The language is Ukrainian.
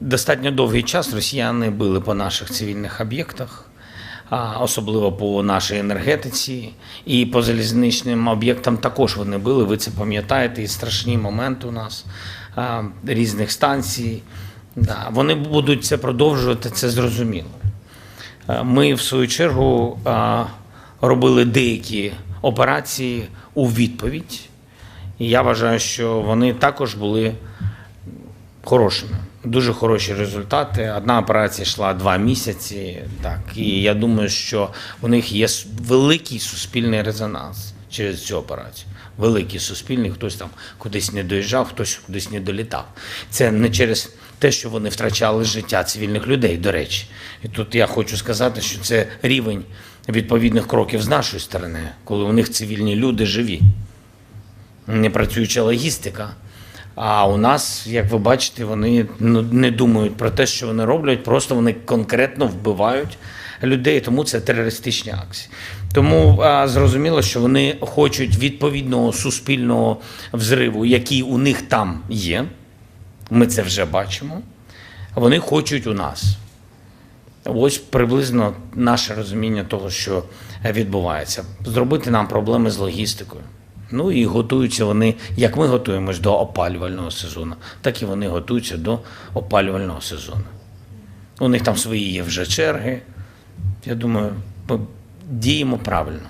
Достатньо довгий час росіяни били по наших цивільних об'єктах, особливо по нашій енергетиці, і по залізничним об'єктам також вони били. Ви це пам'ятаєте, і страшні моменти у нас різних станцій. Да, вони будуть це продовжувати, це зрозуміло. Ми, в свою чергу, робили деякі операції у відповідь. І я вважаю, що вони також були хорошими. Дуже хороші результати. Одна операція йшла два місяці. Так, і я думаю, що у них є великий суспільний резонанс через цю операцію. Великий суспільний, хтось там кудись не доїжджав, хтось кудись не долітав. Це не через те, що вони втрачали життя цивільних людей, до речі. І тут я хочу сказати, що це рівень відповідних кроків з нашої сторони, коли у них цивільні люди живі не працююча логістика. А у нас, як ви бачите, вони ну, не думають про те, що вони роблять, просто вони конкретно вбивають людей, тому це терористичні акції. Тому а, зрозуміло, що вони хочуть відповідного суспільного взриву, який у них там є. Ми це вже бачимо. Вони хочуть у нас. Ось приблизно наше розуміння того, що відбувається. Зробити нам проблеми з логістикою. Ну і готуються вони, як ми готуємось до опалювального сезону, так і вони готуються до опалювального сезону. У них там свої є вже черги. Я думаю, ми діємо правильно.